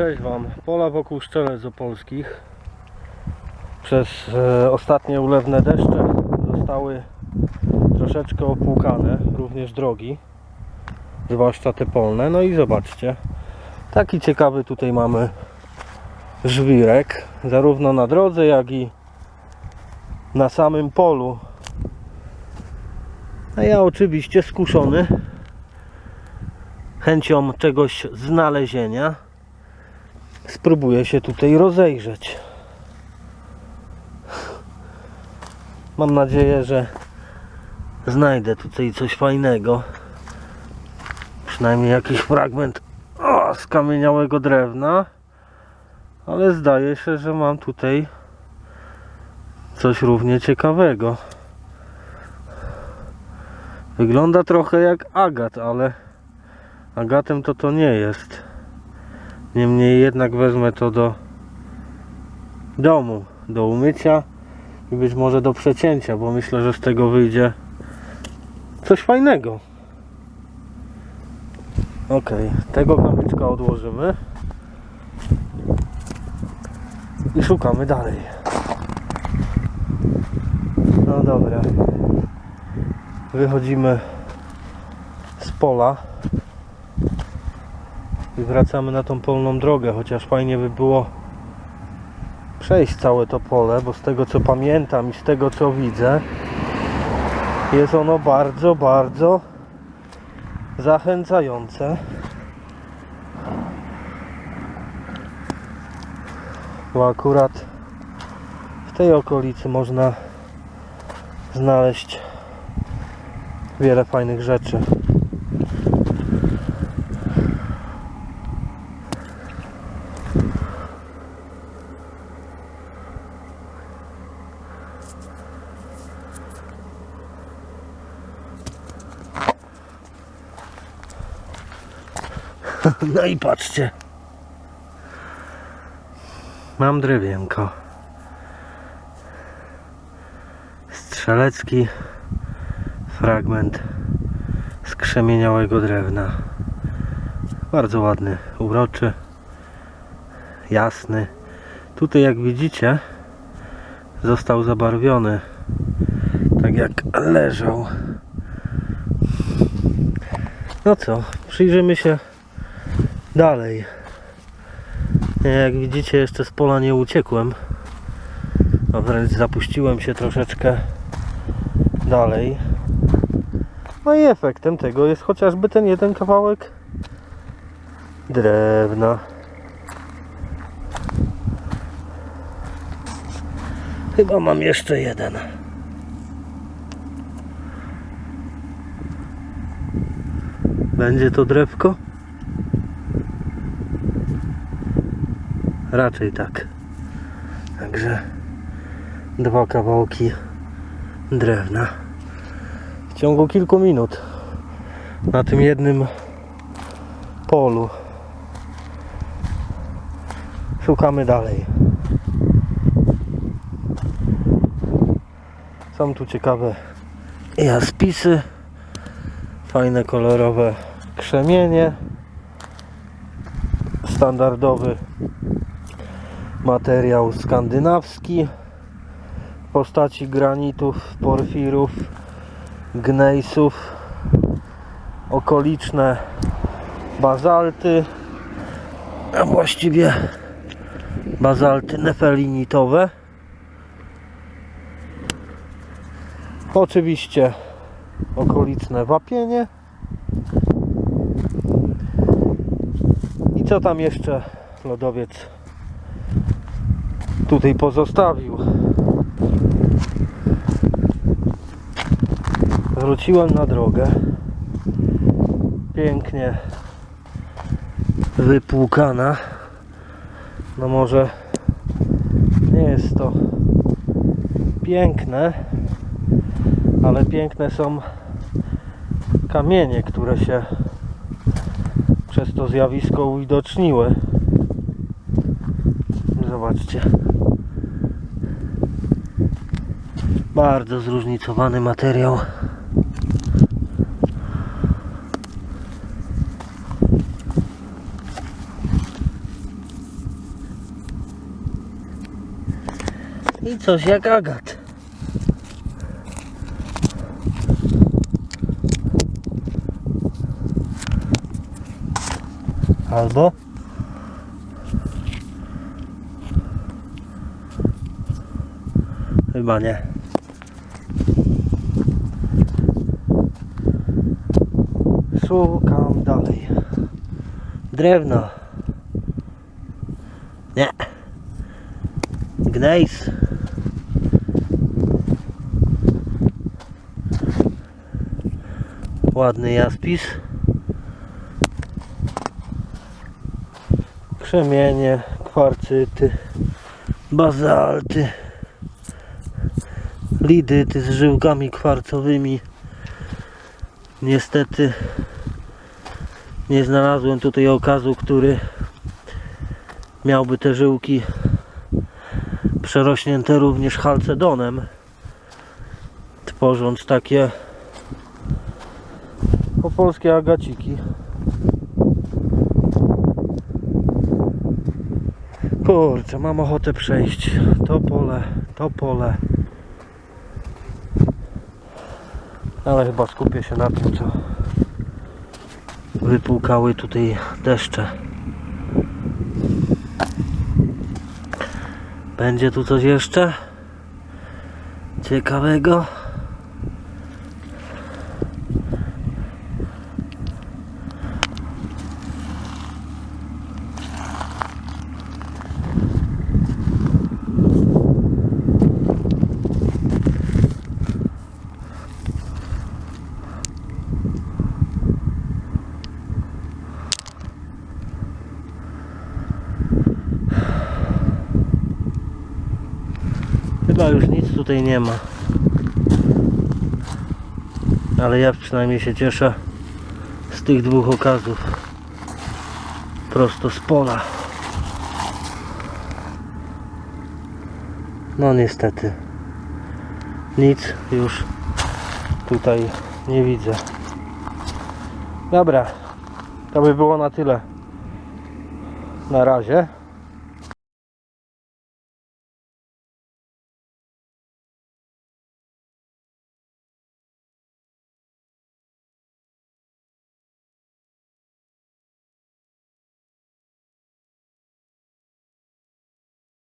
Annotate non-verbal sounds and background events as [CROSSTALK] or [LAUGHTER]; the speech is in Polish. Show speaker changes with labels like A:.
A: Cześć Wam. Pola wokół Szczelec Opolskich przez e, ostatnie ulewne deszcze zostały troszeczkę opłukane, również drogi, zwłaszcza te polne. No i zobaczcie, taki ciekawy tutaj mamy żwirek, zarówno na drodze, jak i na samym polu. A ja oczywiście skuszony chęcią czegoś znalezienia spróbuję się tutaj rozejrzeć. Mam nadzieję, że znajdę tutaj coś fajnego. Przynajmniej jakiś fragment o, skamieniałego drewna. Ale zdaje się, że mam tutaj coś równie ciekawego. Wygląda trochę jak agat, ale agatem to to nie jest. Niemniej jednak wezmę to do domu, do umycia i być może do przecięcia, bo myślę, że z tego wyjdzie coś fajnego. Ok, tego kamyczka odłożymy i szukamy dalej. No dobra. Wychodzimy z pola i wracamy na tą polną drogę, chociaż fajnie by było przejść całe to pole, bo z tego co pamiętam i z tego co widzę jest ono bardzo, bardzo zachęcające. Bo akurat w tej okolicy można znaleźć wiele fajnych rzeczy. [LAUGHS] No i patrzcie. Mam drewienko. Strzelecki fragment skrzemieniałego drewna. Bardzo ładny, uroczy, jasny. Tutaj jak widzicie został zabarwiony tak jak leżał. No co, przyjrzymy się dalej. Jak widzicie, jeszcze z pola nie uciekłem, a wręcz zapuściłem się troszeczkę dalej. No i efektem tego jest chociażby ten jeden kawałek drewna. Chyba mam jeszcze jeden. Będzie to drewko? Raczej tak. Także dwa kawałki drewna w ciągu kilku minut na tym jednym polu. Szukamy dalej. Są tu ciekawe jaspisy, fajne kolorowe krzemienie, standardowy materiał skandynawski w postaci granitów, porfirów, gnejsów, okoliczne bazalty, a właściwie bazalty nefelinitowe. Oczywiście okoliczne wapienie. I co tam jeszcze lodowiec tutaj pozostawił. Wróciłem na drogę. Pięknie wypłukana. No może nie jest to piękne, ale piękne są kamienie, które się przez to zjawisko uwidoczniły. Zobaczcie. bardzo zróżnicowany materiał. I coś jak agat. Albo? Chyba nie. Szukam dalej. Drewno. Nie. Gnejs. Ładny jaspis. Krzemienie, kwarcyty, bazalty, lidyty z żyłkami kwarcowymi. Niestety nie znalazłem tutaj okazu, który miałby te żyłki przerośnięte również halcedonem, tworząc takie opolskie agaciki. Kurczę, mam ochotę przejść to pole, to pole. Ale chyba skupię się na tym, co wypłukały tutaj deszcze. Będzie tu coś jeszcze ciekawego? Chyba już nic tutaj nie ma. Ale ja przynajmniej się cieszę z tych dwóch okazów. Prosto z pola. No niestety. Nic już tutaj nie widzę. Dobra. To by było na tyle. Na razie.